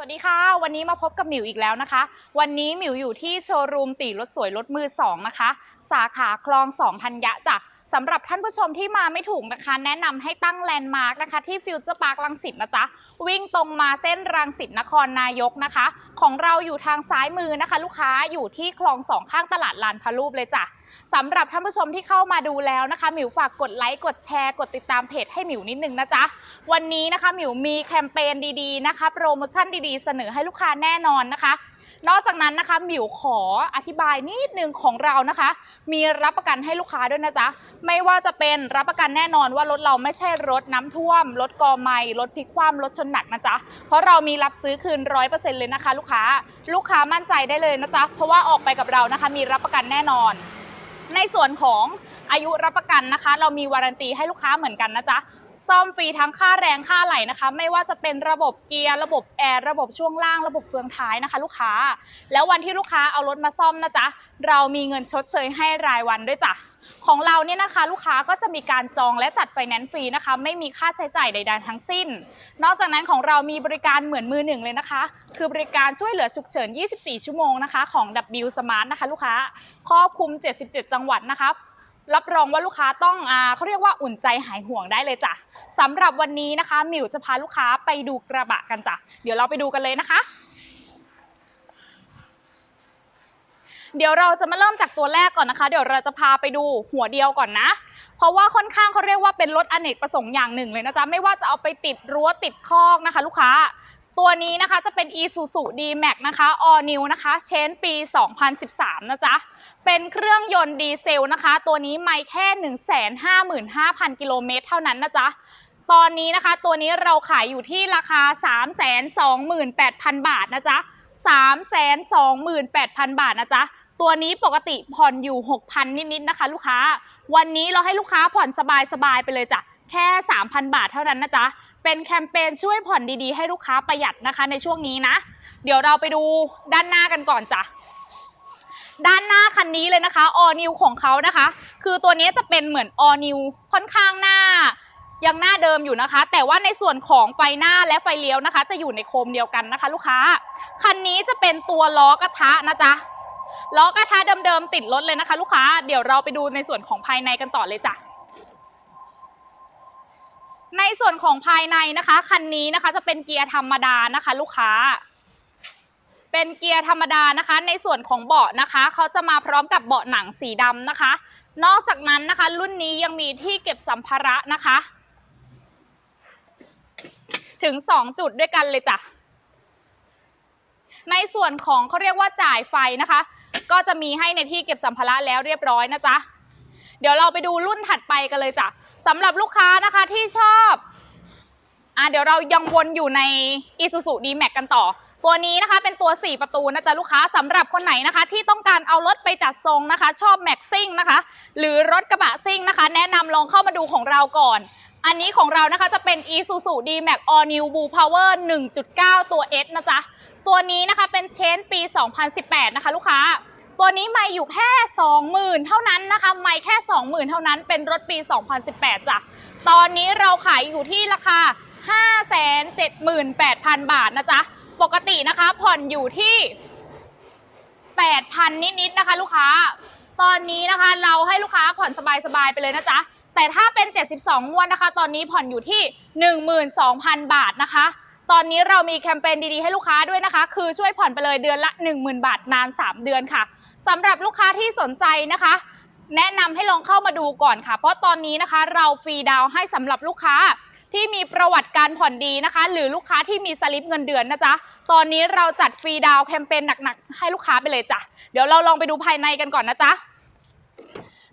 สวัสดีค่ะ วันนี้มาพบกับหมิวอีกแล้วนะคะ วันนี้หมิวอยู่ที่โชว์รูมตีรถสวยรถมือสองนะคะ สาขาคลองสองธัญญะจ้ะ สำหรับท่านผู้ชมที่มาไม่ถูกนะคะ แนะนำให้ตั้งแลนด์มาร์กนะคะ ที่ฟิวเจอร์พาร์คลังสิตนะจ๊ะ วิ่งตรงมาเส้นรังสิตนครนายกนะคะ ของเราอยู่ทางซ้ายมือนะคะ ลูกค้าอยู่ที่คลองสองข้างตลาดลานพระรูปเลยจ้ะสำหรับท่านผู้ชมที่เข้ามาดูแล้วนะคะ หมิวฝากกดไลค์กดแชร์กดติดตามเพจให้หมิวนิดนึงนะจ๊ะ วันนี้นะคะหมิวมีแคมเปญดีๆนะคะ โปรโมชั่นดีๆ เสนอให้ลูกค้าแน่นอนนะคะ นอกจากนั้นนะคะหมิวขออธิบายนิดนึงของเรานะคะ มีรับประกันให้ลูกค้าด้วยนะจ๊ะไม่ว่าจะเป็นรับประกันแน่นอนว่ารถเราไม่ใช่รถน้ำท่วม รถกอไม้รถพลิกคว่ำรถชนหนักนะจ๊ะเพราะเรามีรับซื้อคืนร้อยเปอร์เซ็นต์เลยนะคะ ลูกค้าลูกค้ามั่นใจได้เลยนะจ๊ะเพราะว่าออกไปกับเรานะคะ มีรับประกันแน่นอน ในส่วนของอายุรับประกันนะคะ เรามีวารันตีให้ลูกค้าเหมือนกันนะจ๊ะ ซ่อมฟรีทั้งค่าแรงค่าไหลนะคะ ไม่ว่าจะเป็นระบบเกียร์ระบบแอร์ระบบช่วงล่างระบบเฟืองท้ายนะคะ ลูกค้า แล้ววันที่ลูกค้าเอารถมาซ่อมนะจ๊ะเรามีเงินชดเชยให้รายวันด้วยจ้ะของเราเนี่ยนะคะ ลูกค้าก็จะมีการจองและจัดไฟแนนซ์ฟรีนะคะ ไม่มีค่าใช้จ่ายใด ๆ ทั้งสิ้น นอกจากนั้นของเรามีบริการเหมือนมือหนึ่งเลยนะคะ คือบริการช่วยเหลือฉุกเฉิน 24 ชั่วโมงนะคะ ของ W Smart นะคะ ลูกค้าครอบคลุม 77 จังหวัดนะคะ รับรองว่าลูกค้าต้องอ่าเขาเรียกว่าอุ่นใจหายห่วงได้เลยจ้ะสำหรับวันนี้นะคะหมิวจะพาลูกค้าไปดูกระบะกันจ้ะเดี๋ยวเราไปดูกันเลยนะคะ เดี๋ยวเราจะมาเริ่มจากตัวแรกก่อนนะคะ เดี๋ยวเราจะพาไปดูหัวเดียวก่อนนะ เพราะว่าค่อนข้างเขาเรียกว่าเป็นรถอเนกประสงค์อย่างหนึ่งเลยนะจ๊ะไม่ว่าจะเอาไปติดรั้วติดคอกนะคะ ลูกค้า ตัวนี้นะคะจะเป็น Isuzu D-Max นะคะ All New นะคะ เชนปี 2013 นะจ๊ะ เป็นเครื่องยนต์ดีเซลนะคะ ตัวนี้ไม่แค่ 155,000 กิโลเมตรเท่านั้นนะจ๊ะ ตอนนี้นะคะตัวนี้เราขายอยู่ที่ราคา 328,000 บาทนะจ๊ะ 328,000 บาทนะจ๊ะตัวนี้ปกติผ่อนอยู่ 6,000 นิดๆนะคะ ลูกค้า วันนี้เราให้ลูกค้าผ่อนสบายๆไปเลยจ้ะ แค่ 3,000 บาทเท่านั้นนะจ๊ะ เป็นแคมเปญช่วยผ่อนดีๆ ให้ลูกค้าประหยัดนะคะในช่วงนี้นะ เดี๋ยวเราไปดูด้านหน้ากันก่อนจ้ะด้านหน้าคันนี้เลยนะคะ all new ของเขานะคะ คือตัวนี้จะเป็นเหมือน all new ค่อนข้างหน้า ยังหน้าเดิมอยู่นะคะ แต่ว่าในส่วนของไฟหน้าและไฟเลี้ยวนะคะ จะอยู่ในโคมเดียวกันนะคะ ลูกค้า คันนี้จะเป็นตัวล้อกระทะนะจ๊ะล้อกระทะเดิมๆติดรถเลยนะคะ ลูกค้า เดี๋ยวเราไปดูในส่วนของภายในกันต่อเลยจ้ะ ในส่วนของภายในนะคะ คันนี้นะคะจะเป็นเกียร์ธรรมดานะคะ ลูกค้า เป็นเกียร์ธรรมดานะคะ ในส่วนของเบาะนะคะเขาจะมาพร้อมกับเบาะหนังสีดำนะคะ นอกจากนั้นนะคะ รุ่นนี้ยังมีที่เก็บสัมภาระนะคะ ถึง 2 จุดด้วยกันเลยจ้ะในส่วนของเขาเรียกว่าจ่ายไฟนะคะ ก็จะมีให้ในที่เก็บสัมภาระแล้วเรียบร้อยนะจ๊ะ เดี๋ยวเราไปดูรุ่นถัดไปกันเลยจ้ะสำหรับลูกค้านะคะที่ชอบอะเดี๋ยวเรายังวนอยู่ใน Isuzu D-Max กันต่อ ตัวนี้นะคะเป็นตัว 4 ประตูนะจ๊ะลูกค้าสำหรับคนไหนนะคะ ที่ต้องการเอารถไปจัดทรงนะคะ ชอบแม็กซิ่งนะคะ หรือรถกระบะซิ่งนะคะ แนะนำลองเข้ามาดูของเราก่อนอันนี้ของเรานะคะจะเป็น Isuzu D-Max All New Blue Power 1.9 ตัว S นะจ๊ะ ตัวนี้นะคะเป็นเชนปี 2018 นะคะลูกค้า ตัวนี้ไม่อยู่แค่ 20,000 เท่านั้นนะคะ ไม่แค่ 20,000 เท่านั้นเป็นรถปี 2018จ้ะตอนนี้เราขายอยู่ที่ราคา 578,000 บาทนะจ๊ะ ปกตินะคะผ่อนอยู่ที่ 8,000 นิดๆนะคะ ลูกค้า ตอนนี้นะคะเราให้ลูกค้าผ่อนสบายๆไปเลยนะจ๊ะ แต่ถ้าเป็น 72งวดนะคะ ตอนนี้ผ่อนอยู่ที่ 12,000 บาทนะคะตอนนี้เรามีแคมเปญดีๆให้ลูกค้าด้วยนะคะ คือช่วยผ่อนไปเลยเดือนละ 10,000 บาทนาน 3 เดือนค่ะ สำหรับลูกค้าที่สนใจนะคะ แนะนำให้ลองเข้ามาดูก่อนค่ะ เพราะตอนนี้นะคะเราฟรีดาวให้สำหรับลูกค้าที่มีประวัติการผ่อนดีนะคะ หรือลูกค้าที่มีสลิปเงินเดือนนะจ๊ะ ตอนนี้เราจัดฟรีดาวแคมเปญหนักๆ ให้ลูกค้าไปเลยจ้ะ เดี๋ยวเราลองไปดูภายในกันก่อนนะจ๊ะ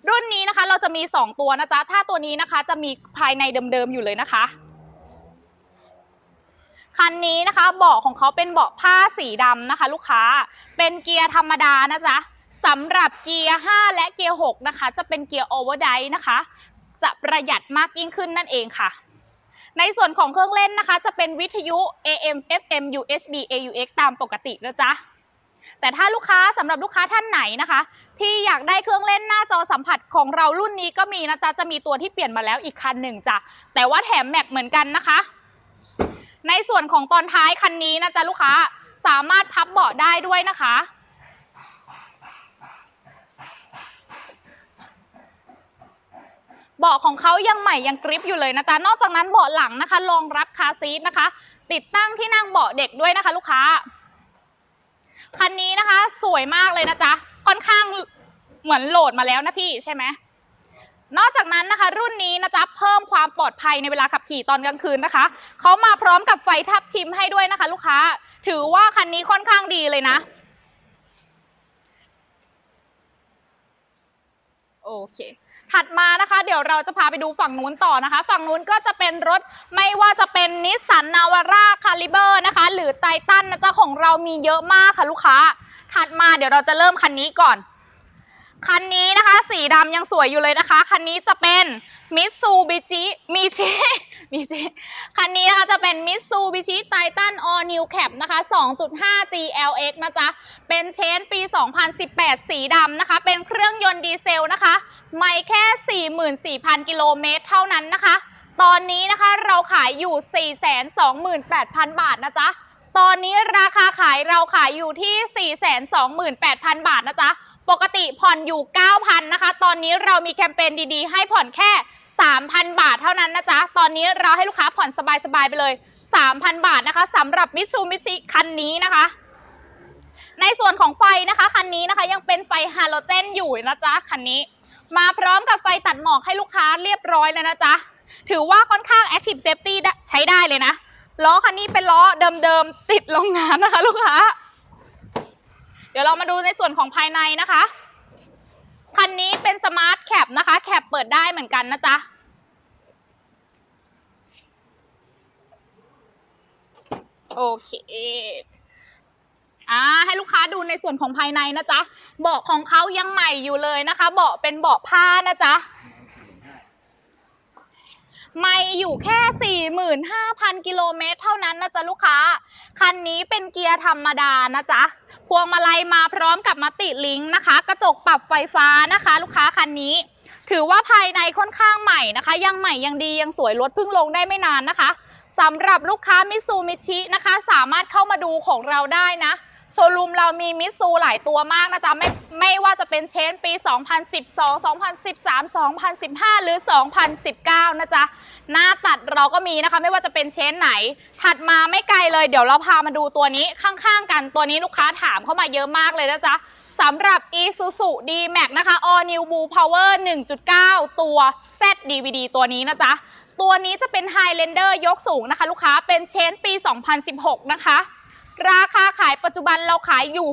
รุ่นนี้นะคะเราจะมี 2 ตัวนะจ๊ะ ถ้าตัวนี้นะคะจะมีภายในเดิมๆอยู่เลยนะคะ คันนี้นะคะเบาะของเขาเป็นเบาะผ้าสีดำนะคะ ลูกค้า เป็นเกียร์ธรรมดานะจ๊ะ สำหรับเกียร์ 5 และเกียร์ 6 นะคะ จะเป็นเกียร์โอเวอร์ไดนะคะ จะประหยัดมากยิ่งขึ้นนั่นเองค่ะ ในส่วนของเครื่องเล่นนะคะ จะเป็นวิทยุ AM FM USB AUX ตามปกตินะจ๊ะแต่ถ้าลูกค้าสำหรับลูกค้าท่านไหนนะคะ ที่อยากได้เครื่องเล่นหน้าจอสัมผัสของเรารุ่นนี้ก็มีนะจ๊ะจะมีตัวที่เปลี่ยนมาแล้วอีกคันหนึ่งจ้ะแต่ว่าแถมแม็กเหมือนกันนะคะ ในส่วนของตอนท้ายคันนี้นะจ๊ะลูกค้าสามารถพับเบาะได้ด้วยนะคะ เบาะของเขายังใหม่ยังกริปอยู่เลยนะจ๊ะ นอกจากนั้นเบาะหลังนะคะรองรับคาซีทนะคะ ติดตั้งที่นั่งเบาะเด็กด้วยนะคะ ลูกค้า คันนี้นะคะ สวยมากเลยนะจ๊ะ ค่อนข้างเหมือนโหลดมาแล้วนะพี่ใช่ไหมนอกจากนั้นนะคะ รุ่นนี้นะจ๊ะเพิ่มความปลอดภัยในเวลาขับขี่ตอนกลางคืนนะคะเขามาพร้อมกับไฟทับทิมให้ด้วยนะคะ ลูกค้า ถือว่าคันนี้ค่อนข้างดีเลยนะ โอเค ถัดมานะคะ เดี๋ยวเราจะพาไปดูฝั่งนู้นต่อนะคะ ฝั่งนู้นก็จะเป็นรถไม่ว่าจะเป็นนิสสันนาวาร่าคาลิเบอร์นะคะ หรือไททันนะจ๊ะของเรามีเยอะมากค่ะลูกค้า ถัดมาเดี๋ยวเราจะเริ่มคันนี้ก่อน คันนี้นะคะ สีดำยังสวยอยู่เลยนะคะ คันนี้จะเป็น มิตซูบิชิมิชิมิชิคันนี้นะคะจะเป็นมิตซูบิชิไททันออนิวแคปนะคะ 2.5 GLX นะจ๊ะ เป็นเชนปี 2018 สีดำนะคะ เป็นเครื่องยนต์ดีเซลนะคะ ไม่แค่ 44,000 กิโลเมตรเท่านั้นนะคะ ตอนนี้นะคะเราขายอยู่ 428,000 บาทนะจ๊ะ ตอนนี้ราคาขายเราขายอยู่ที่ 428,000 บาทนะจ๊ะ ปกติผ่อนอยู่ 9,000 นะคะ ตอนนี้เรามีแคมเปญดีๆ ให้ผ่อนแค่ 3,000 บาทเท่านั้นนะจ๊ะ ตอนนี้เราให้ลูกค้าผ่อนสบายๆไปเลย 3,000 บาทนะคะสำหรับมิตซูมิชิคันนี้นะคะ ในส่วนของไฟนะคะ คันนี้นะคะยังเป็นไฟฮาโลเจนอยู่นะจ๊ะ คันนี้ มาพร้อมกับไฟตัดหมอกให้ลูกค้าเรียบร้อยเลยนะจ๊ะ ถือว่าค่อนข้าง Active Safety ใช้ได้เลยนะ ล้อคันนี้เป็นล้อเดิมๆติดโรงงานนะคะ ลูกค้า ดี๋ยวเรามาดูในส่วนของภายในนะคะ คันนี้เป็นสมาร์ทแคปนะคะ แคปเปิดได้เหมือนกันนะจ๊ะ โอเคอ่าให้ลูกค้าดูในส่วนของภายในนะจ๊ะ เบาะของเขายังใหม่อยู่เลยนะคะ เบาะเป็นเบาะผ้านะจ๊ะ ไม่อยู่แค่ 45,000 กิโลเมตรเท่านั้นนะจ๊ะลูกค้า คันนี้เป็นเกียร์ธรรมดานะจ๊ะ พวงมาลัยมาพร้อมกับมัตติลิงก์นะคะ กระจกปรับไฟฟ้านะคะ ลูกค้าคันนี้ ถือว่าภายในค่อนข้างใหม่นะคะ ยังใหม่ยังดียังสวยรถเพิ่งลงได้ไม่นานนะคะสำหรับลูกค้ามิซูมิชินะคะ สามารถเข้ามาดูของเราได้นะ โชว์รูมเรามีมิซูหลายตัวมากนะจ๊ะไม่ไม่ว่าจะเป็นเชนปี 2012 2013 2015 หรือ 2019 นะจ๊ะ หน้าตัดเราก็มีนะคะ ไม่ว่าจะเป็นเชนไหน ถัดมาไม่ไกลเลย เดี๋ยวเราพามาดูตัวนี้ข้างๆกันตัวนี้ลูกค้าถามเข้ามาเยอะมากเลยนะจ๊ะสำหรับ Isuzu D-Max นะคะ All New Blue Power 1.9 ตัว Z DVD ตัวนี้นะจ๊ะ ตัวนี้จะเป็น Highlander ยกสูงนะคะ ลูกค้าเป็นเชนปี 2016 นะคะ ราคาขายปัจจุบันเราขายอยู่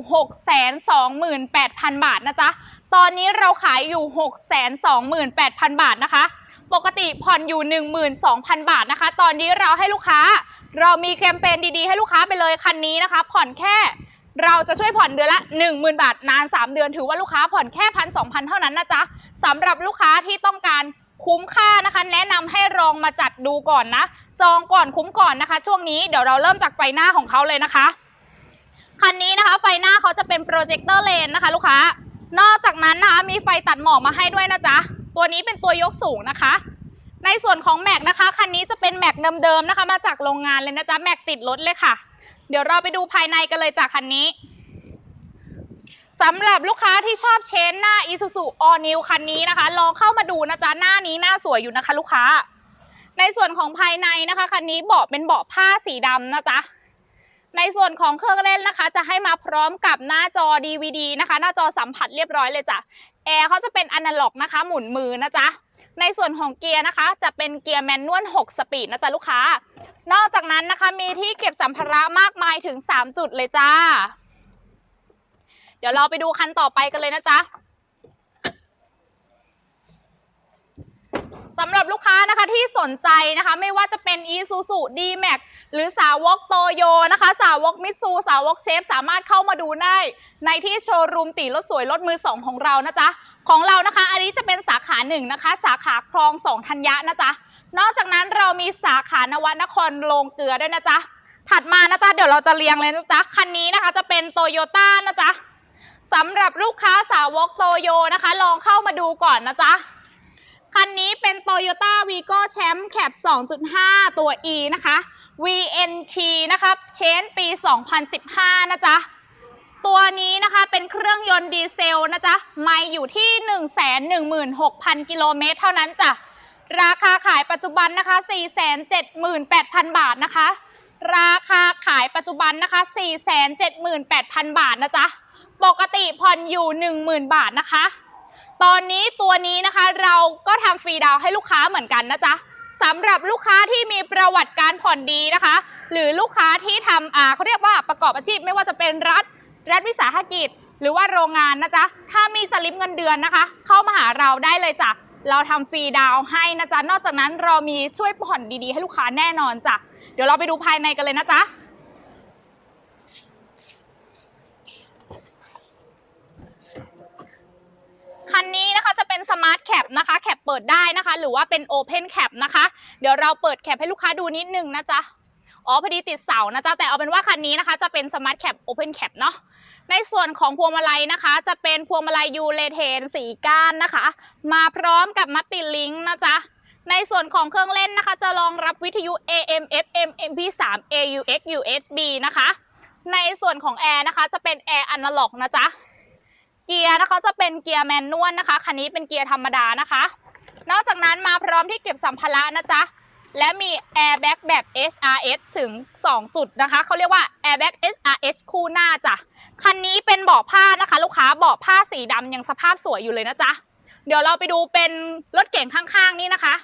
628,000 บาทนะจ๊ะ ตอนนี้เราขายอยู่ 628,000 บาทนะคะ ปกติผ่อนอยู่ 12,000 บาทนะคะ ตอนนี้เราให้ลูกค้า เรามีแคมเปญดีๆ ให้ลูกค้าไปเลยคันนี้นะคะ ผ่อนแค่เราจะช่วยผ่อนเดือนละ 10,000 บาท นาน 3 เดือน ถือว่าลูกค้าผ่อนแค่พันสองพันเท่านั้นนะจ๊ะสำหรับลูกค้าที่ต้องการ คุ้มค่านะคะ แนะนำให้ลองมาจัดดูก่อนนะ จองก่อนคุ้มก่อนนะคะ ช่วงนี้เดี๋ยวเราเริ่มจากไฟหน้าของเขาเลยนะคะคันนี้นะคะไฟหน้าเขาจะเป็นโปรเจคเตอร์เลนนะคะ ลูกค้านอกจากนั้นนะคะมีไฟตัดหมอกมาให้ด้วยนะจ๊ะตัวนี้เป็นตัวยกสูงนะคะ ในส่วนของแม็กนะคะคันนี้จะเป็นแม็กเดิมๆนะคะ มาจากโรงงานเลยนะจ๊ะแม็กติดรถเลยค่ะ เดี๋ยวเราไปดูภายในกันเลยจากคันนี้ สำหรับลูกค้าที่ชอบเชนหน้า Isuzu All New คันนี้นะคะ ลองเข้ามาดูนะจ๊ะ หน้านี้หน้าสวยอยู่นะคะ ลูกค้า ในส่วนของภายในนะคะคันนี้เบาะเป็นเบาะผ้าสีดำนะจ๊ะในส่วนของเครื่องเล่นนะคะ จะให้มาพร้อมกับหน้าจอ DVD นะคะ หน้าจอสัมผัสเรียบร้อยเลยจ้ะแอร์เขาจะเป็นอนาล็อกนะคะ หมุนมือนะจ๊ะในส่วนของเกียร์นะคะ จะเป็นเกียร์แมนนวล 6 สปีดนะจ๊ะลูกค้า นอกจากนั้นนะคะมีที่เก็บสัมภาระมากมายถึง 3 จุดเลยจ้า เดี๋ยวเราไปดูคันต่อไปกันเลยนะจ๊ะสำหรับลูกค้านะคะที่สนใจนะคะ ไม่ว่าจะเป็น Isuzu D-Max หรือสาวกโตโยนะคะ สาวกมิตซูสาวกเชฟสามารถเข้ามาดูได้ในที่โชว์รูมตีรถสวยรถมือสองของเรานะจ๊ะ ของเรานะคะ อันนี้จะเป็นสาขาหนึ่งนะคะ สาขาคลองสองธัญญะนะจ๊ะ นอกจากนั้นเรามีสาขานวนครโรงเกลือด้วยนะจ๊ะ ถัดมานะจ๊ะเดี๋ยวเราจะเรียงเลยนะจ๊ะคันนี้นะคะจะเป็นโตโยต้านะจ๊ะ สำหรับลูกค้าสาวกโตโยนะคะ ลองเข้ามาดูก่อนนะจ๊ะ คันนี้เป็น Toyota Vigo Champ Cab 2.5 ตัว E นะคะ VNT นะคะเชนปี 2015 นะจ๊ะ ตัวนี้นะคะเป็นเครื่องยนต์ดีเซลนะจ๊ะ ไม่อยู่ที่ 116,000 กิโลเมตรเท่านั้นจ้ะ ราคาขายปัจจุบันนะคะ 478,000 บาทนะคะ ราคาขายปัจจุบันนะคะ 478,000 บาทนะจ๊ะ ปกติผ่อนอยู่ 10,000 บาทนะคะ ตอนนี้ตัวนี้นะคะเราก็ทำฟรีดาวให้ลูกค้าเหมือนกันนะจ๊ะสำหรับลูกค้าที่มีประวัติการผ่อนดีนะคะ หรือลูกค้าที่ทำอ่าเขาเรียกว่าประกอบอาชีพไม่ว่าจะเป็นรัฐรัฐวิสาหกิจ หรือว่าโรงงานนะจ๊ะถ้ามีสลิปเงินเดือนนะคะ เข้ามาหาเราได้เลยจ้ะเราทำฟรีดาวให้นะจ๊ะนอกจากนั้นเรามีช่วยผ่อนดีๆ ให้ลูกค้าแน่นอนจ้ะเดี๋ยวเราไปดูภายในกันเลยนะจ๊ะ คันนี้นะคะจะเป็นสมาร์ทแคปนะคะแคปเปิดได้นะคะ หรือว่าเป็นโอเพนแคปนะคะ เดี๋ยวเราเปิดแคปให้ลูกค้าดูนิดนึงนะจ๊ะอ๋อพอดีติดเสานะจ๊ะแต่เอาเป็นว่าคันนี้นะคะจะเป็นสมาร์ทแคปโอเพนแคปเนาะในส่วนของพวงมาลัยนะคะ จะเป็นพวงมาลัยยูเลเทนสีก้านนะคะ มาพร้อมกับมัตติลิงก์นะจ๊ะในส่วนของเครื่องเล่นนะคะ จะรองรับวิทยุ AM FM MP3 AUX USB นะคะ ในส่วนของแอร์นะคะจะเป็นแอร์อนาล็อกนะจ๊ะ เกียร์นะคะจะเป็นเกียร์แมนนวลนะคะคันนี้เป็นเกียร์ธรรมดานะคะ นอกจากนั้นมาพร้อมที่เก็บสัมภาระนะจ๊ะและมีแอร์แบ็กแบบ SRS ถึง 2 จุดนะคะ เขาเรียกว่าแอร์แบ็ก SRS คู่หน้าจ้ะ คันนี้เป็นเบาะผ้านะคะ ลูกค้าเบาะผ้าสีดำยังสภาพสวยอยู่เลยนะจ๊ะ เดี๋ยวเราไปดูเป็นรถเก๋งข้างๆนี่นะคะ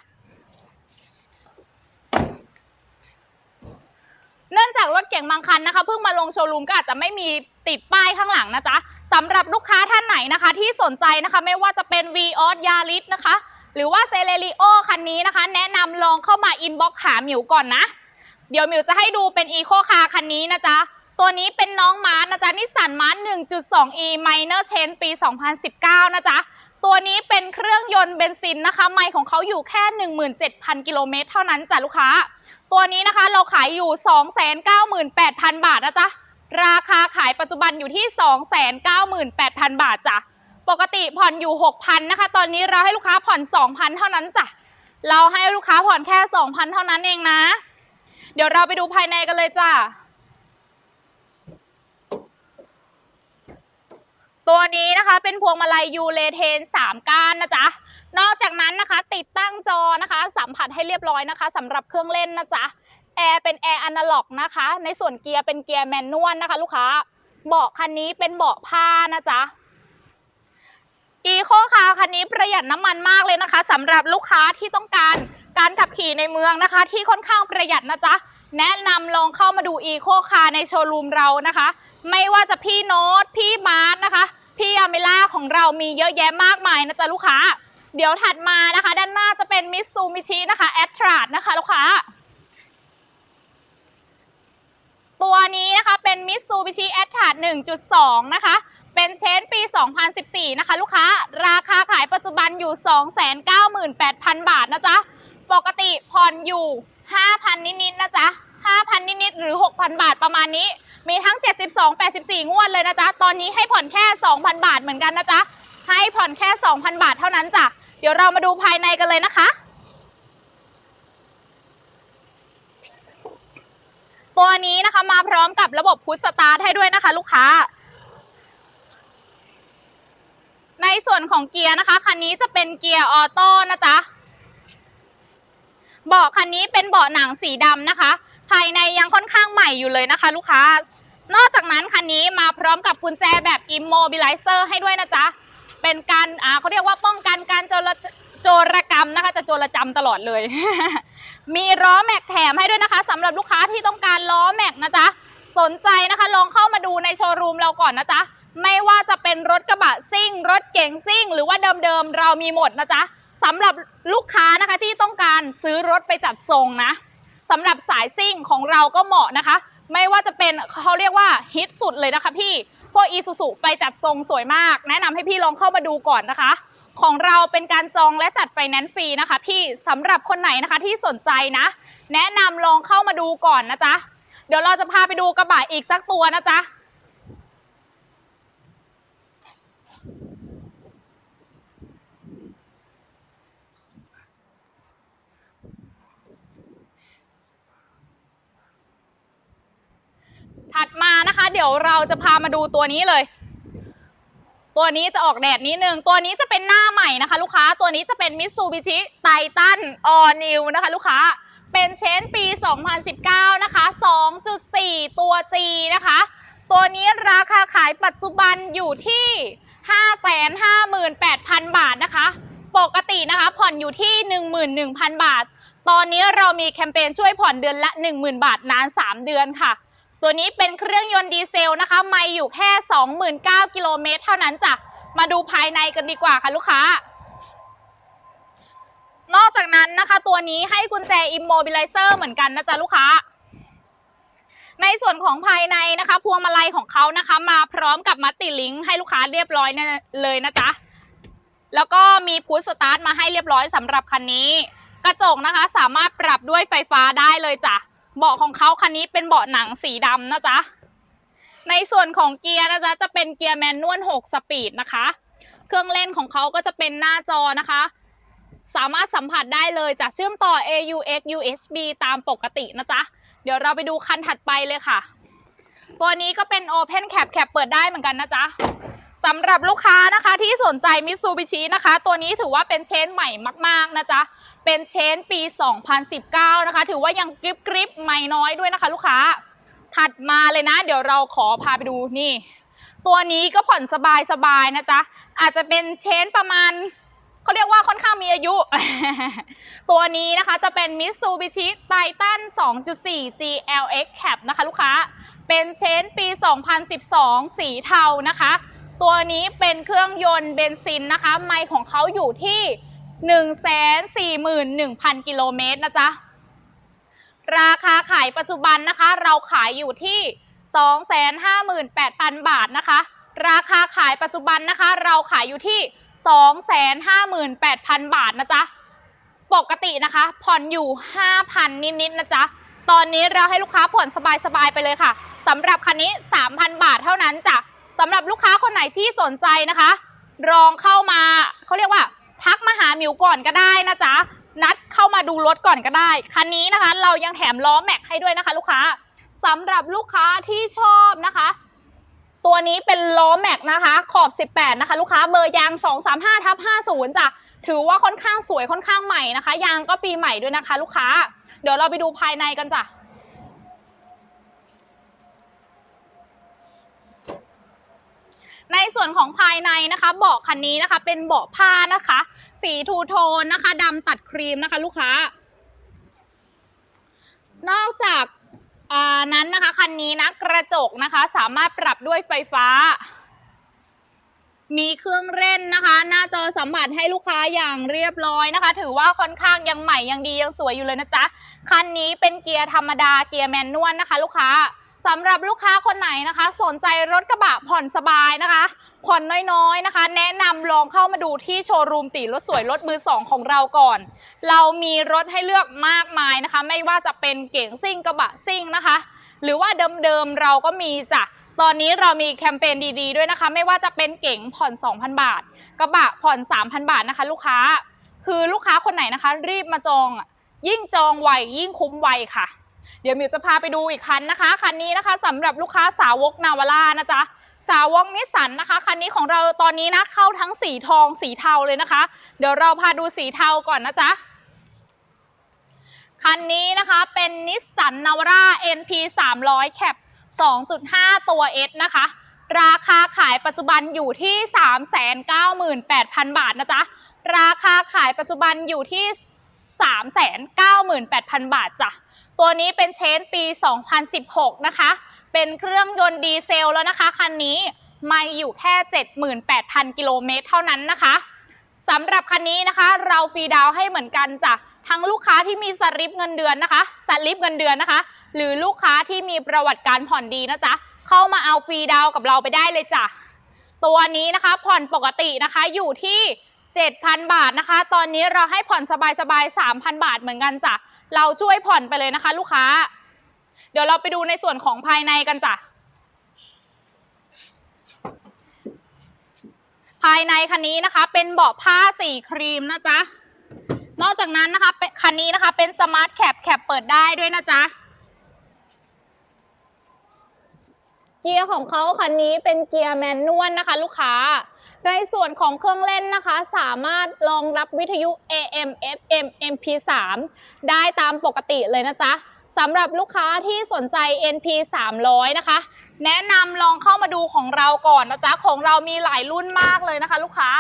เนื่องจากรถเก๋งบางคันนะคะเพิ่งมาลงโชว์รูมก็อาจจะไม่มีติดป้ายข้างหลังนะจ๊ะสำหรับลูกค้าท่านไหนนะคะ ที่สนใจนะคะไม่ว่าจะเป็น v ีออสยาริสนะคะ หรือว่าเซเลริโอคันนี้นะคะ แนะนำลองเข้ามาอินบ็อกหาหมิวก่อนนะ เดี๋ยวหมิวจะให้ดูเป็นอีโคคาคันนี้นะจ๊ะตัวนี้เป็นน้องมาร์นะจ๊ะนิสสันมาร์ท 1.2e minor change ปี 2019 นะจ๊ะ ตัวนี้เป็นเครื่องยนต์เบนซินนะคะ ไมล์ของเขาอยู่แค่ 17,000 กิโลเมตรเท่านั้นจ้ะลูกค้า ตัวนี้นะคะเราขายอยู่ 298,000 บาทนะจ๊ะ ราคาขายปัจจุบันอยู่ที่ 298,000 บาทจ้ะ ปกติผ่อนอยู่ 6,000นะคะ ตอนนี้เราให้ลูกค้าผ่อน 2,000 เท่านั้นจ้ะ เราให้ลูกค้าผ่อนแค่ 2,000 เท่านั้นเองนะ เดี๋ยวเราไปดูภายในกันเลยจ้ะ ตัวนี้นะคะเป็นพวงมาลัยยูเลเทน 3 ก้านนะจ๊ะ นอกจากนั้นนะคะ ติดตั้งจอนะคะ สัมผัสให้เรียบร้อยนะคะสำหรับเครื่องเล่นนะจ๊ะแอร์เป็นแอร์อนาล็อกนะคะ ในส่วนเกียร์เป็นเกียร์แมนนวลนะคะ ลูกค้าเบาะคันนี้เป็นเบาะผ้านะจ๊ะอีโคคาร์คันนี้ประหยัดน้ำมันมากเลยนะคะสำหรับลูกค้าที่ต้องการการขับขี่ในเมืองนะคะ ที่ค่อนข้างประหยัดนะจ๊ะแนะนำลองเข้ามาดูอีโคคาร์ในโชว์รูมเรานะคะ ไม่ว่าจะพี่โน้ตพี่มาร์ทนะคะ พี่อเมล่าของเรามีเยอะแยะมากมายนะจ๊ะลูกค้า เดี๋ยวถัดมานะคะ ด้านหน้าจะเป็นมิ t ซูมิชินะคะแอตทราดนะคะลูกค้า ตัวนี้นะคะเป็น Mitsubishi a t t r a 1.2 นะคะ เป็นเชนปี 2014 นะคะ ลูกค้า ราคาขายปัจจุบันอยู่ 298,000 บาทนะจ๊ะ ปกติผ่อนอยู่ 5,000 นิดๆนะจ๊ะ 5,000 นิดๆหรือ 6,000 บาทประมาณนี้ มีทั้ง 72 84 งวดเลยนะจ๊ะ ตอนนี้ให้ผ่อนแค่ 2,000 บาทเหมือนกันนะจ๊ะ ให้ผ่อนแค่ 2,000 บาทเท่านั้นจ้ะ เดี๋ยวเรามาดูภายในกันเลยนะคะ ตัวนี้นะคะมาพร้อมกับระบบพุทสตาร์ทให้ด้วยนะคะ ลูกค้าในส่วนของเกียร์นะคะคันนี้จะเป็นเกียร์ออโต้นะจ๊ะเบาะคันนี้เป็นเบาะหนังสีดำนะคะ ภายในยังค่อนข้างใหม่อยู่เลยนะคะ ลูกค้า นอกจากนั้นคันนี้มาพร้อมกับกุญแจแบบ Immobilizer ให้ด้วยนะจ๊ะ เป็นการอ่าเขาเรียกว่าป้องกันการโจรโจรกรรมนะคะจะโจรจำตลอดเลย มีล้อแม็กแถมให้ด้วยนะคะสำหรับลูกค้าที่ต้องการล้อแม็กนะจ๊ะสนใจนะคะลองเข้ามาดูในโชว์รูมเราก่อนนะจ๊ะไม่ว่าจะเป็นรถกระบะซิ่ง รถเก๋งซิ่ง หรือว่าเดิมๆเรามีหมดนะจ๊ะสำหรับลูกค้านะคะที่ต้องการซื้อรถไปจัดทรงนะ สำหรับสายซิ่งของเราก็เหมาะนะคะ ไม่ว่าจะเป็นเขาเรียกว่าฮิตสุดเลยนะคะพี่พวกอีซูซูไปจัดทรงสวยมาก แนะนำให้พี่ลองเข้ามาดูก่อนนะคะ ของเราเป็นการจองและจัดไฟแนนซ์ฟรีนะคะ พี่สำหรับคนไหนนะคะที่สนใจนะ แนะนำลองเข้ามาดูก่อนนะจ๊ะเดี๋ยวเราจะพาไปดูกระบะอีกสักตัวนะจ๊ะ เดี๋ยวเราจะพามาดูตัวนี้เลย ตัวนี้จะออกแดดนิดนึง ตัวนี้จะเป็นหน้าใหม่นะคะ ลูกค้า ตัวนี้จะเป็น Mitsubishi Titan All New นะคะ ลูกค้า เป็นเชนปี 2019 นะคะ 2.4 ตัว G นะคะ ตัวนี้ราคาขายปัจจุบันอยู่ที่ 558,000 บาทนะคะ ปกตินะคะ ผ่อนอยู่ที่ 11,000 บาท ตอนนี้เรามีแคมเปญช่วยผ่อนเดือนละ 10,000 บาทนาน 3 เดือนค่ะ ตัวนี้เป็นเครื่องยนต์ดีเซลนะคะไม่อยู่แค่ 29,000กิโลเมตรเท่านั้นจ้ะ มาดูภายในกันดีกว่าค่ะลูกค้า นอกจากนั้นนะคะ ตัวนี้ให้กุญแจ Immobilizer เหมือนกันนะจ๊ะลูกค้า ในส่วนของภายในนะคะ พวงมาลัยของเขานะคะ มาพร้อมกับมัตติลิงให้ลูกค้าเรียบร้อยเลยนะจ๊ะ แล้วก็มีพุชสตาร์ทมาให้เรียบร้อยสำหรับคันนี้ กระจกนะคะสามารถปรับด้วยไฟฟ้าได้เลยจ้ะ เบาะของเขาคันนี้เป็นเบาะหนังสีดำนะจ๊ะ ในส่วนของเกียร์นะจ๊ะจะเป็นเกียร์แมนนวล6สปีดนะคะ เครื่องเล่นของเขาก็จะเป็นหน้าจอนะคะ สามารถสัมผัสได้เลยจะเชื่อมต่อ AUX USB ตามปกตินะจ๊ะ เดี๋ยวเราไปดูคันถัดไปเลยค่ะ ตัวนี้ก็เป็น Open Cap Cap เปิดได้เหมือนกันนะจ๊ะ สำหรับลูกค้านะคะที่สนใจ Mitsubishi นะคะ ตัวนี้ถือว่าเป็นเชนใหม่มาก ๆ นะจ๊ะ เป็นเชนปี 2019 นะคะ ถือว่ายังกริบกริบใหม่น้อยด้วยนะคะ ลูกค้า ถัดมาเลยนะ เดี๋ยวเราขอพาไปดูนี่ ตัวนี้ก็ผ่อนสบายๆนะจ๊ะ อาจจะเป็นเชนประมาณเขาเรียกว่าค่อนข้างมีอายุ ตัวนี้นะคะจะเป็น Mitsubishi Titan 2.4 GLX Cap นะคะ ลูกค้า เป็นเชนปี 2012 สีเทานะคะ ตัวนี้เป็นเครื่องยนต์เบนซินนะคะ ไมล์ของเขาอยู่ที่141,000 กิโลเมตรนะจ๊ะ ราคาขายปัจจุบันนะคะ เราขายอยู่ที่ 258,000 บาทนะคะ ราคาขายปัจจุบันนะคะ เราขายอยู่ที่ 258,000 บาทนะจ๊ะ ปกตินะคะ ผ่อนอยู่ 5,000 นิดๆนะจ๊ะ ตอนนี้เราให้ลูกค้าผ่อนสบายๆไปเลยค่ะสำหรับคันนี้ 3,000 บาทเท่านั้นจ้ะ สำหรับลูกค้าคนไหนที่สนใจนะคะ ลองเข้ามาเขาเรียกว่า ทักมาหามิวก่อนก็ได้นะจ๊ะนัดเข้ามาดูรถก่อนก็ได้ คันนี้นะคะ เรายังแถมล้อแม็กให้ด้วยนะคะ ลูกค้าสำหรับลูกค้าที่ชอบนะคะ ตัวนี้เป็นล้อแม็กนะคะ ขอบ 18 นะคะ ลูกค้าเบอร์ยาง 235ทับ50จ้ะถือว่าค่อนข้างสวยค่อนข้างใหม่นะคะ ยางก็ปีใหม่ด้วยนะคะ ลูกค้า เดี๋ยวเราไปดูภายในกันจ้ะ ในส่วนของภายในนะคะเบาะคันนี้นะคะ เป็นเบาะผ้านะคะ สีทูโทนนะคะดำตัดครีมนะคะ ลูกค้า นอกจากานั้นนะคะคันนี้นะกระจกนะคะสามารถปรับด้วยไฟฟ้า มีเครื่องเล่นนะคะ หน้าจอสัมผัสให้ลูกค้าอย่างเรียบร้อยนะคะ ถือว่าค่อนข้างยังใหม่ยังดียังสวยอยู่เลยนะจ๊ะคันนี้เป็นเกียร์ธรรมดาเกียร์แมนนวลนะคะ ลูกค้า สำหรับลูกค้าคนไหนนะคะ สนใจรถกระบะผ่อนสบายนะคะ ผ่อนน้อยๆนะคะ แนะนำลองเข้ามาดูที่โชว์รูมตีรถสวยรถมือสองของเราก่อน เรามีรถให้เลือกมากมายนะคะ ไม่ว่าจะเป็นเก๋งซิ่งกระบะซิ่งนะคะ หรือว่าเดิมๆเราก็มีจ้ะตอนนี้เรามีแคมเปญดีๆด้วยนะคะ ไม่ว่าจะเป็นเก๋งผ่อน 2,000 บาท กระบะผ่อน 3,000 บาทนะคะ ลูกค้า คือลูกค้าคนไหนนะคะ รีบมาจองยิ่งจองไวยิ่งคุ้มไวค่ะ เดี๋ยวมิวจะพาไปดูอีกคันนะคะ คันนี้นะคะสำหรับลูกค้าสาวกนาวาร่านะจ๊ะสาวกนิสสันนะคะ คันนี้ของเราตอนนี้นะเข้าทั้งสีทองสีเทาเลยนะคะ เดี๋ยวเราพาดูสีเทาก่อนนะจ๊ะคันนี้นะคะเป็นนิสสันนาวาร่า NP 300แคป2.5 ตัว S นะคะ ราคาขายปัจจุบันอยู่ที่ 398,000 บาทนะจ๊ะ ราคาขายปัจจุบันอยู่ที่ 398,000 บาทจ้ะ ตัวนี้เป็นเชนปี 2016 นะคะ เป็นเครื่องยนต์ดีเซลแล้วนะคะ คันนี้ไม่อยู่แค่ 78,000 กิโลเมตรเท่านั้นนะคะสำหรับคันนี้นะคะ เราฟรีดาวให้เหมือนกันจ้ะทั้งลูกค้าที่มีสลิปเงินเดือนนะคะสลิปเงินเดือนนะคะ หรือลูกค้าที่มีประวัติการผ่อนดีนะจ๊ะเข้ามาเอาฟรีดาวกับเราไปได้เลยจ้ะตัวนี้นะคะผ่อนปกตินะคะอยู่ที่ 7,000 บาทนะคะ ตอนนี้เราให้ผ่อนสบายๆ3,000 บาทเหมือนกันจ้ะ เราช่วยผ่อนไปเลยนะคะ ลูกค้า เดี๋ยวเราไปดูในส่วนของภายในกันจ้ะ ภายในคันนี้นะคะ เป็นเบาะผ้าสีครีมนะจ๊ะ นอกจากนั้นนะคะเป็นคันนี้นะคะเป็นสมาร์ทแคปแคปเปิดได้ด้วยนะจ๊ะ เกียร์ของเขาคันนี้เป็นเกียร์แมนนวลนะคะ ลูกค้า ในส่วนของเครื่องเล่นนะคะ สามารถรองรับวิทยุ AM FM MP3 ได้ตามปกติเลยนะจ๊ะสำหรับลูกค้าที่สนใจ NP 300นะคะ แนะนำลองเข้ามาดูของเราก่อนนะจ๊ะ ของเรามีหลายรุ่นมากเลยนะคะ ลูกค้า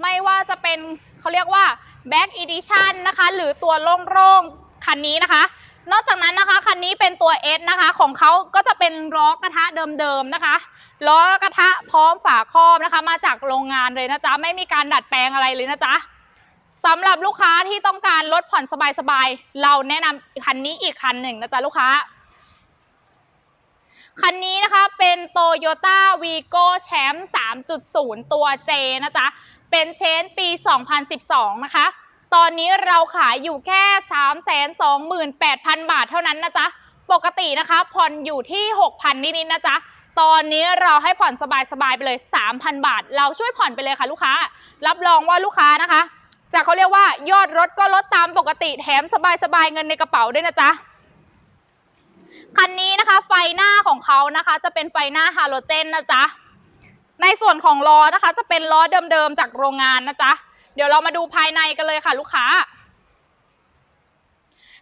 ไม่ว่าจะเป็นเขาเรียกว่า Back Edition นะคะ หรือตัวโล่งๆ คันนี้นะคะ นอกจากนั้นนะคะคันนี้เป็นตัว S นะคะของเขาก็จะเป็นล้อกระทะเดิมๆนะคะล้อกระทะพร้อมฝาครอบนะคะ มาจากโรงงานเลยนะจ๊ะไม่มีการดัดแปลงอะไรเลยนะจ๊ะสำหรับลูกค้าที่ต้องการลดผ่อนสบายๆเราแนะนำคันนี้อีกคันหนึ่งนะจ๊ะลูกค้าคันนี้นะคะเป็น Toyota Vigo Champ 3.0 ตัว J นะจ๊ะ เป็นเชนปี 2012 นะคะ ตอนนี้เราขายอยู่แค่ 328,000 บาทเท่านั้นนะจ๊ะ ปกตินะคะผ่อนอยู่ที่ 6,000 นิดๆนะจ๊ะ ตอนนี้เราให้ผ่อนสบายๆไปเลย 3,000 บาท เราช่วยผ่อนไปเลยค่ะลูกค้า รับรองว่าลูกค้านะคะ จะเขาเรียกว่ายอดรถก็ลดตามปกติแถมสบายๆเงินในกระเป๋าด้วยนะจ๊ะคันนี้นะคะไฟหน้าของเขานะคะ จะเป็นไฟหน้าฮาโลเจนนะจ๊ะ ในส่วนของล้อนะคะ จะเป็นล้อเดิมๆจากโรงงานนะจ๊ะ เดี๋ยวเรามาดูภายในกันเลยค่ะลูกค้า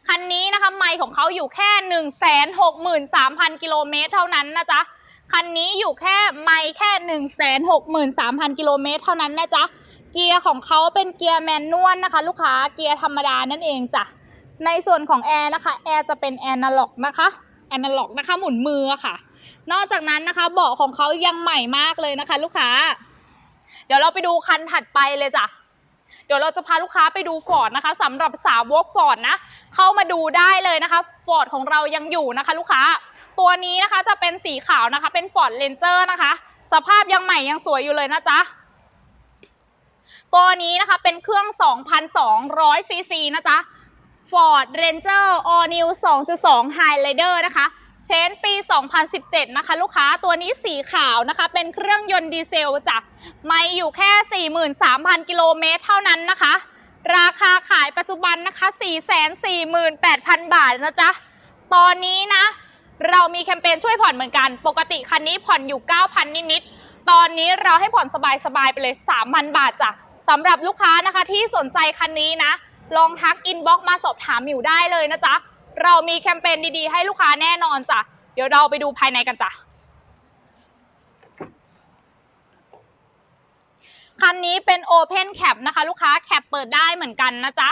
คันนี้นะคะไมล์ของเขาอยู่แค่1 6 3 0 0 0กิโลเมตรเท่านั้นนะจ๊ะคันนี้อยู่แค่ไมล์แค่1 6 3 0 0 0กิโลเมตรเท่านั้นนะจ๊ะ เกียร์ของเขาเป็นเกียร์แมนนวลนะคะ ลูกค้า เกียร์ธรรมดานั่นเองจ้ะ ในส่วนของแอร์นะคะ แอร์จะเป็นแอนาล็อกนะคะ แอนาล็อกนะคะ หมุนมือค่ะ นอกจากนั้นนะคะเบาะของเขายังใหม่มากเลยนะคะ ลูกค้า เดี๋ยวเราไปดูคันถัดไปเลยจ้ะ เดี๋ยวเราจะพาลูกค้าไปดูฟอร์ดนะคะสำหรับสาวกฟอร์ดนะเข้ามาดูได้เลยนะคะฟอร์ดของเรายังอยู่นะคะ ลูกค้า ตัวนี้นะคะจะเป็นสีขาวนะคะ เป็นฟอร์ดเรนเจอร์นะคะ สภาพยังใหม่ยังสวยอยู่เลยนะจ๊ะตัวนี้นะคะเป็นเครื่อง 2,200ซีซีนะจ๊ะ Ford Ranger All New 2.2 Highlander นะคะ เชนปี 2017 นะคะ ลูกค้าตัวนี้สีขาวนะคะ เป็นเครื่องยนต์ดีเซลจ้ะไม่อยู่แค่ 43,000 กิโลเมตรเท่านั้นนะคะ ราคาขายปัจจุบันนะคะ 448,000 บาทนะจ๊ะ ตอนนี้นะ เรามีแคมเปญช่วยผ่อนเหมือนกัน ปกติคันนี้ผ่อนอยู่ 9,000 นิดๆ ตอนนี้เราให้ผ่อนสบายๆ ไปเลย 3,000 บาทจ้ะสำหรับลูกค้านะคะที่สนใจคันนี้นะ ลองทักอินบ็อกมาสอบถามอยู่ได้เลยนะจ๊ะ เรามีแคมเปญดีๆ ให้ลูกค้าแน่นอนจ้ะ เดี๋ยวเราไปดูภายในกันจ้ะ คันนี้เป็น Open Cap นะคะ ลูกค้าแคปเปิดได้เหมือนกันนะจ๊ะ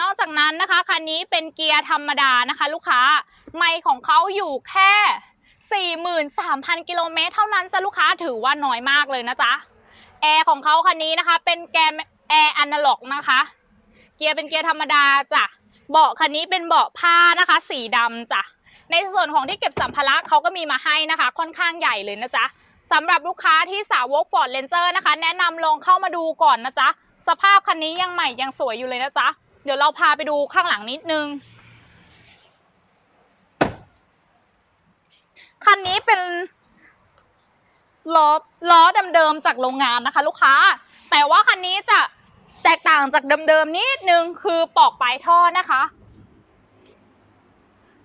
นอกจากนั้นนะคะคันนี้เป็นเกียร์ธรรมดานะคะ ลูกค้าไมล์ของเขาอยู่แค่ 43,000 กิโลเมตรเท่านั้นจ้ะลูกค้าถือว่าน้อยมากเลยนะจ๊ะแอร์ของเขาคันนี้นะคะ เป็นแก แอร์อนาล็อกนะคะ เกียร์เป็นเกียร์ธรรมดาจ้ะ เบาะคันนี้เป็นเบาะผ้านะคะ สีดำจ้ะ ในส่วนของที่เก็บสัมภาระเขาก็มีมาให้นะคะ ค่อนข้างใหญ่เลยนะจ๊ะสำหรับลูกค้าที่สาวก Ford Ranger นะคะ แนะนำลองเข้ามาดูก่อนนะจ๊ะ สภาพคันนี้ยังใหม่ยังสวยอยู่เลยนะจ๊ะ เดี๋ยวเราพาไปดูข้างหลังนิดนึงคันนี้เป็นล้อล้อเดิมๆจากโรงงานนะคะ ลูกค้า แต่ว่าคันนี้จะ แตกต่างจากเดิมๆนิดนึงคือปอกปลายท่อนะคะ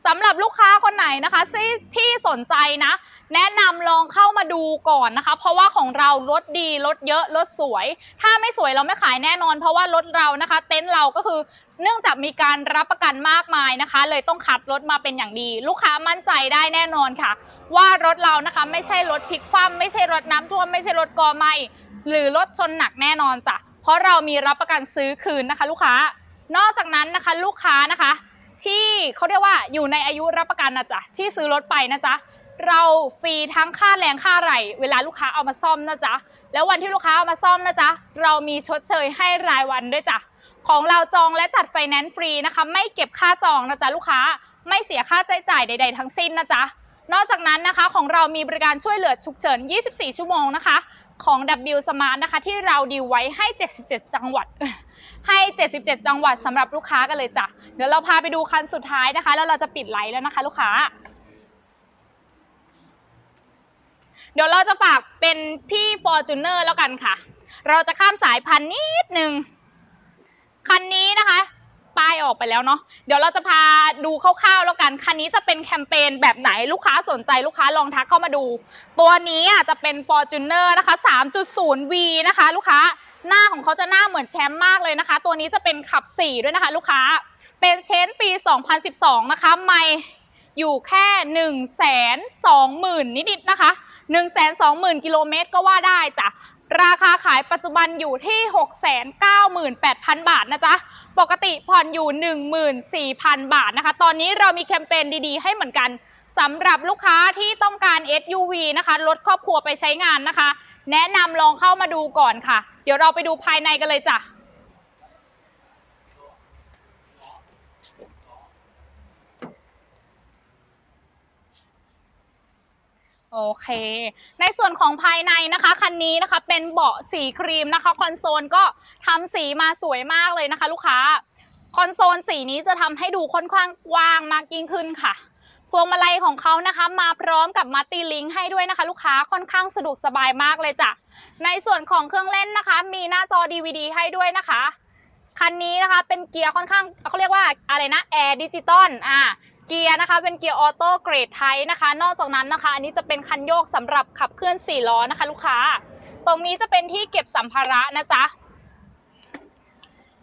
สำหรับลูกค้าคนไหนนะคะที่ที่สนใจนะ แนะนำลองเข้ามาดูก่อนนะคะ เพราะว่าของเรารถดีรถเยอะรถสวย ถ้าไม่สวยเราไม่ขายแน่นอน เพราะว่ารถเรานะคะ เต็นท์เราก็คือเนื่องจากมีการรับประกันมากมายนะคะ เลยต้องคัดรถมาเป็นอย่างดี ลูกค้ามั่นใจได้แน่นอนค่ะ ว่ารถเรานะคะไม่ใช่รถพลิกคว่ำไม่ใช่รถน้ำท่วมไม่ใช่รถกอไหมหรือรถชนหนักแน่นอนจ้ะ เพราะเรามีรับประกันซื้อคืนนะคะลูกค้า นอกจากนั้นนะคะลูกค้านะคะ ที่เขาเรียกว่าอยู่ในอายุรับประกันนะจ๊ะที่ซื้อรถไปนะจ๊ะเราฟรีทั้งค่าแรงค่าไหลเวลาลูกค้าเอามาซ่อมนะจ๊ะแล้ววันที่ลูกค้าเอามาซ่อมนะจ๊ะเรามีชดเชยให้รายวันด้วยจ้ะของเราจองและจัดไฟแนนซ์ฟรีนะคะ ไม่เก็บค่าจองนะจ๊ะลูกค้า ไม่เสียค่าใช้จ่ายใด ๆ ทั้งสิ้นนะจ๊ะ นอกจากนั้นนะคะของเรามีบริการช่วยเหลือฉุกเฉิน 24 ชั่วโมงนะคะ ของ W Smart นะคะ ที่เราดีไว้ให้ 77 จังหวัด ให้ 77 จังหวัดสำหรับลูกค้ากันเลยจ้ะ เดี๋ยวเราพาไปดูคันสุดท้ายนะคะ แล้วเราจะปิดไลฟ์แล้วนะคะ ลูกค้า เดี๋ยวเราจะฝากเป็นพี่ Fortuner แล้วกันค่ะ เราจะข้ามสายพันนิดนึง คันนี้นะคะ ป้ายออกไปแล้วเนาะเดี๋ยวเราจะพาดูคร่าวๆแล้วกัน คันนี้จะเป็นแคมเปญแบบไหนลูกค้าสนใจลูกค้าลองทักเข้ามาดู ตัวนี้อะจะเป็น Fortuner นะคะ 3.0V นะคะ ลูกค้าหน้าของเขาจะหน้าเหมือนแชมป์มากเลยนะคะ ตัวนี้จะเป็นขับ 4 ด้วยนะคะ ลูกค้าเป็นเชนปี 2012 นะคะไม่อยู่แค่ 1 2 0 0 0 0 นิดๆนะคะ 1 2 0 0 0 0 กิโลเมตรก็ว่าได้จ้ะ ราคาขายปัจจุบันอยู่ที่ 698,000 บาทนะจ๊ะ ปกติผ่อนอยู่ 14,000 บาทนะคะ ตอนนี้เรามีแคมเปญดีๆ ให้เหมือนกันสำหรับลูกค้าที่ต้องการ SUV นะคะรถครอบครัวไปใช้งานนะคะ แนะนำลองเข้ามาดูก่อนค่ะ เดี๋ยวเราไปดูภายในกันเลยจ้ะ โอเค ในส่วนของภายในนะคะ คันนี้นะคะเป็นเบาะสีครีมนะคะ คอนโซลก็ทำสีมาสวยมากเลยนะคะ ลูกค้า คอนโซลสีนี้จะทำให้ดูค่อนข้างกว้างมากยิ่งขึ้นค่ะพวงมาลัยของเขานะคะมาพร้อมกับมัตติลิงให้ด้วยนะคะ ลูกค้าค่อนข้างสะดวกสบายมากเลยจ้ะในส่วนของเครื่องเล่นนะคะ มีหน้าจอ DVD ให้ด้วยนะคะ คันนี้นะคะเป็นเกียร์ค่อนข้างเขาเรียกว่าอะไรนะแอร์ดิจิตอลอ่า เกียร์นะคะเป็นเกียร์ออโต้เกรดไทยนะคะ นอกจากนั้นนะคะ อันนี้จะเป็นคันโยกสำหรับขับเคลื่อน4ล้อนะคะ ลูกค้า ตรงนี้จะเป็นที่เก็บสัมภาระนะจ๊ะ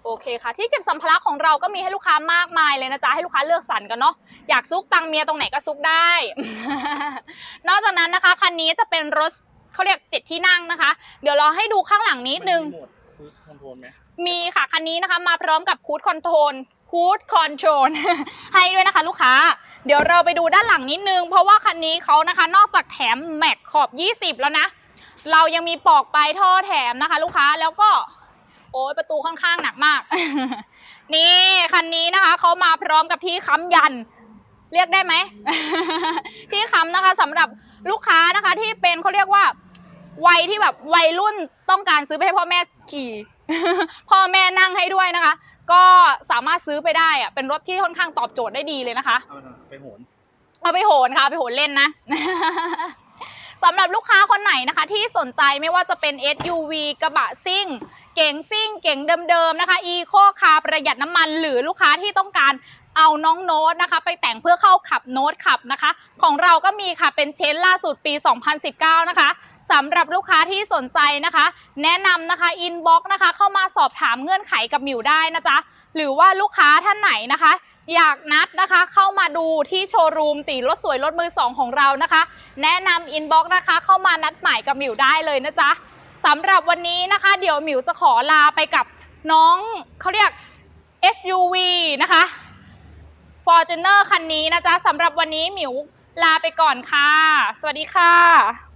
โอเคค่ะที่เก็บสัมภาระของเราก็มีให้ลูกค้ามากมายเลยนะจ๊ะให้ลูกค้าเลือกสรรกันเนาะอยากซุกตังเมียตรงไหนก็ซุกได้ นอกจากนั้นนะคะคันนี้จะเป็นรถเขาเรียกเจ็ดที่นั่งนะคะ เดี๋ยวเราให้ดูข้างหลังนิดนึงโหมดครูซคอนโทรลไหมมีค่ะคันนี้นะคะมาพร้อมกับคูดคอนโทรล คูดคอนโทรลให้ด้วยนะคะลูกค้า เดี๋ยวเราไปดูด้านหลังนิดนึง เพราะว่าคันนี้เขานะคะ นอกจากแถมแม็กขอบ 20 แล้วนะ เรายังมีปอกปลายท่อแถมนะคะ ลูกค้าแล้วก็ โอ้ยประตูค่อนข้างหนักมาก นี่คันนี้นะคะเขามาพร้อมกับที่ค้ำยัน เรียกได้ไหมที่ค้ำนะคะสำหรับลูกค้านะคะที่เป็นเขาเรียกว่าวัยที่แบบวัยรุ่นต้องการซื้อไปให้พ่อแม่ขี่ พ่อแม่นั่งให้ด้วยนะคะ ก็สามารถซื้อไปได้อะเป็นรถที่ค่อนข้างตอบโจทย์ได้ดีเลยนะคะ เอาไปทำไปโหน เอาไปโหนค่ะเอาไปโหนเล่นนะ สำหรับลูกค้าคนไหนนะคะ ที่สนใจไม่ว่าจะเป็น SUV กระบะซิ่ง เก๋งซิ่ง เก๋งเดิมๆนะคะ Eco คาประหยัดน้ำมัน หรือลูกค้าที่ต้องการ เอาน้องโน้ตนะคะ ไปแต่งเพื่อเข้าขับโน้ตขับนะคะ ของเราก็มีค่ะเป็นเชนล่าสุดปี 2019 นะคะสำหรับลูกค้าที่สนใจนะคะ แนะนำนะคะอินบ็อกนะคะ เข้ามาสอบถามเงื่อนไขกับหมิวได้นะจ๊ะหรือว่าลูกค้าท่านไหนนะคะ อยากนัดนะคะเข้ามาดูที่โชว์รูมตีรถสวยรถมือสองของเรานะคะ แนะนำอินบ็อกนะคะเข้ามานัดหมายกับหมิวได้เลยนะจ๊ะสำหรับวันนี้นะคะ เดี๋ยวหมิวจะขอลาไปกับน้องเขาเรียก SUV นะคะ Fortuner คันนี้นะจ๊ะสำหรับวันนี้หมิวลาไปก่อนค่ะ สวัสดีค่ะ